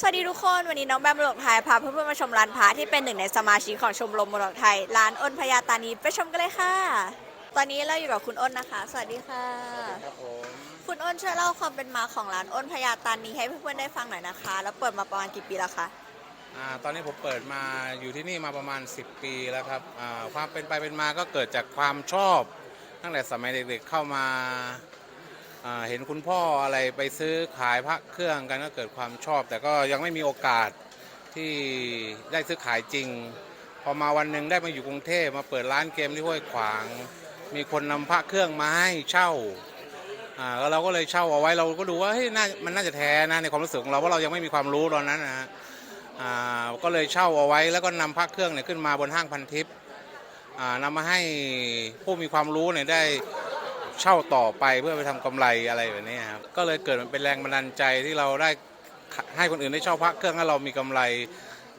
สวัสดีทุกคน วันนี้น้องแบมมรดกไทยพาเพื่อนๆมาชมร้านพระที่เป็นหนึ่งในสมาชิกของชมรมมรดกไทย ร้านอ้นพญาตานีไปชมกันเลยค่ะ ตอนนี้เราอยู่กับคุณอ้นนะคะ สวัสดีค่ะ ครับผมคุณอ้นช่วยเล่าความเป็นมาของร้านอ้นพญาตานีให้เพื่อนๆได้ฟังหน่อยนะคะ แล้วเปิดมาประมาณกี่ปีแล้วคะอ่าตอนนี้ผมเปิดมาอยู่ที่นี่มาประมาณ 10 ปีแล้วครับอ่าความเป็นไปเป็นมาก็เกิดจากความชอบ ตั้งแต่สมัยเด็กๆเข้ามาอ่า เห็นคุณพ่ออะไรไปซื้อขายพระเครื่องกันก็เกิดความชอบ แต่ก็ยังไม่มีโอกาสที่ได้ซื้อขายจริง พอมาวันหนึ่งได้มาอยู่กรุงเทพมาเปิดร้านเกมที่ห้วยขวาง มีคนนำพระเครื่องมาให้เช่าอ่าแล้วเราก็เลยเช่าเอาไว้เราก็ดูว่าเฮ้ยน่ามันน่าจะแท้นะในความรู้สึกของเราเพราะเรายังไม่มีความรู้ตอนนั้นนะฮะอ่าก็เลยเช่าเอาไว้แล้วก็นำพระเครื่องเนี่ยขึ้นมาบนห้างพันทิพย์อ่านำมาให้ผู้มีความรู้เนี่ยได้ เช่าต่อไปเพื่อไปทำกำไรอะไรแบบนี้ครับก็เลยเกิดมันเป็นแรงบันดาลใจที่เราได้ให้คนอื่นได้เช่าพระเครื่องให้เรามีกำไร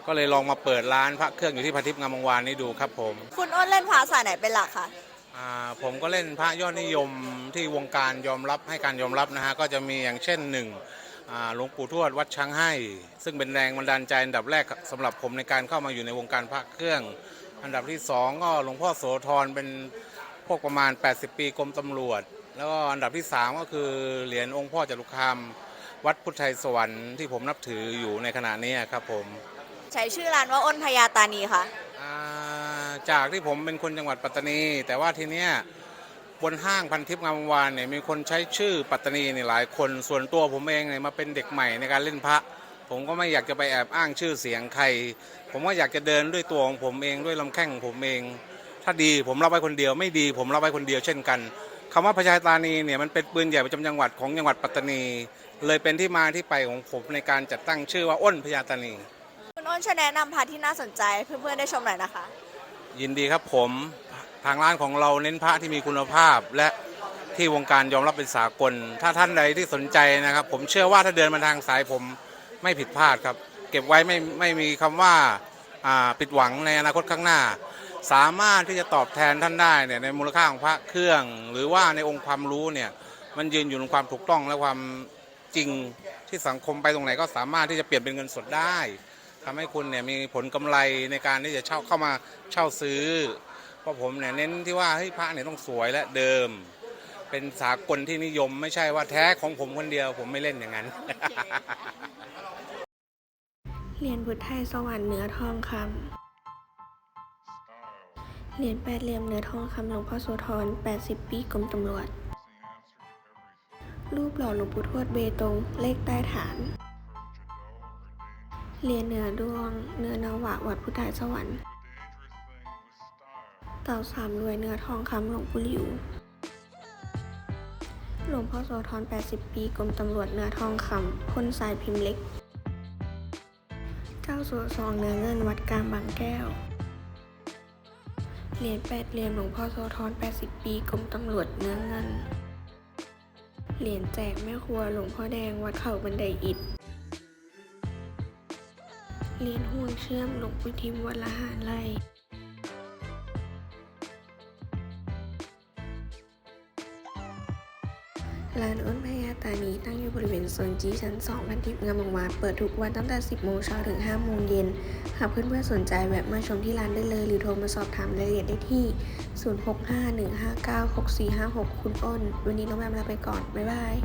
ก็เลยลองมาเปิดร้านพระเครื่องอยู่ที่พันทิพย์งามวงศ์วานนี่ดูครับผม คุณอ้นเล่นพระสายไหนเป็นหลักคะอ่าผมก็เล่นพระยอดนิยมที่วงการยอมรับให้การยอมรับนะฮะก็จะมีอย่างเช่นหนึ่งอ่าหลวงปู่ทวดวัดช้างให้ ซึ่งเป็นแรงบันดาลใจอันดับแรกสำหรับผมในการเข้ามาอยู่ในวงการพระเครื่อง อันดับที่สองก็หลวงพ่อโสธรเป็น พวกประมาณ 80 ปีกรมตำรวจ แล้วก็อันดับที่สามก็คือเหรียญองค์พ่อจตุคามวัดพุทธไทยสวรรค์ที่ผมนับถืออยู่ในขณะนี้ครับผมใช้ชื่อร้านว่าอ้นพญาตานีค่ะอ่าจากที่ผมเป็นคนจังหวัดปัตตานี แต่ว่าทีเนี้ยบนห้างพันทิพย์งามวงศ์วานเนี่ยมีคนใช้ชื่อปัตตานีเนี่ยหลายคนส่วนตัวผมเองเนี่ยมาเป็นเด็กใหม่ในการเล่นพระ ผมก็ไม่อยากจะไปแอบอ้างชื่อเสียงใคร ผมก็อยากจะเดินด้วยตัวของผมเองด้วยลำแข้งของผมเอง ถ้าดีผมรับไว้คนเดียว ไม่ดีผมรับไว้คนเดียวเช่นกันคำว่าพญาตานีเนี่ยมันเป็นปืนใหญ่ประจำจังหวัดของจังหวัดปัตตานี เลยเป็นที่มาที่ไปของผมในการจัดตั้งชื่อว่าอ้นพญาตานี คุณอ้นช่วยแนะนำพระที่น่าสนใจให้เพื่อนๆได้ชมหน่อยนะคะ ยินดีครับผมทางร้านของเราเน้นพระที่มีคุณภาพและที่วงการยอมรับเป็นสากล ถ้าท่านใดที่สนใจนะครับ ผมเชื่อว่าถ้าเดินมาทางสายผมไม่ผิดพลาดครับ เก็บไว้ไม่ไม่มีคำว่าอ่าปิดหวังในอนาคตข้างหน้า สามารถที่จะตอบแทนท่านได้เนี่ยในมูลค่าของพระเครื่อง หรือว่าในองค์ความรู้เนี่ยมันยืนอยู่ในความถูกต้องและความจริงที่สังคมไปตรงไหนก็สามารถที่จะเปลี่ยนเป็นเงินสดได้ทำให้คุณเนี่ยมีผลกำไรในการที่จะเช่าเข้ามาเช่าซื้อ เพราะผมเนี่ยเน้นที่ว่าเฮ้ยพระเนี่ยต้องสวยและเดิม เป็นสากลที่นิยม ไม่ใช่ว่าแท้ของผมคนเดียว ผมไม่เล่นอย่างนั้น เหรียญบุตรไทยสวรรค์เนื้อทองคำ เหรียญแปดเหลี่ยมเนื้อทองคำหลวงพ่อโสธร 80 ปีกรมตำรวจ รูปหล่อหลวงปู่ทวดเบตง เลขใต้ฐาน เหรียญเนื้อดวง เนื้อนาวะวัดพุทธไทยสวรรค์ เต่าสามรวยเนื้อทองคำหลวงปู่หลิว หลวงพ่อโสธร 80 ปีกรมตำรวจเนื้อทองคำพ่นสายพิมพ์เล็กเจ้าสัวซองเนื้อเงินวัดกลางบางแก้ว เหรียญแปดเหรียญหลวงพ่อโสธร80 ปีกรมตำรวจเนื้อเงิน เหรียญแจกแม่ครัวหลวงพ่อแดงวัดเขาบันไดอิฐเหรียญห่วงเชื่อมหลวงปู่ทิมวัดละหานไร่ ร้านอ้นพยาตานีตั้งอยู่บริเวณโซนจีชั้น2พันทิพย์งามวงวานเปิดทุกวันตั้งแต่ 10 โมงเช้าถึง 5 โมงเย็น หากเพื่อนๆสนใจแวะมาชมที่ร้านได้เลย หรือโทรมาสอบถามรายละเอียดได้ที่ 0651596456 คุณอ้น วันนี้น้องแมมลาไปก่อน บ๊ายบาย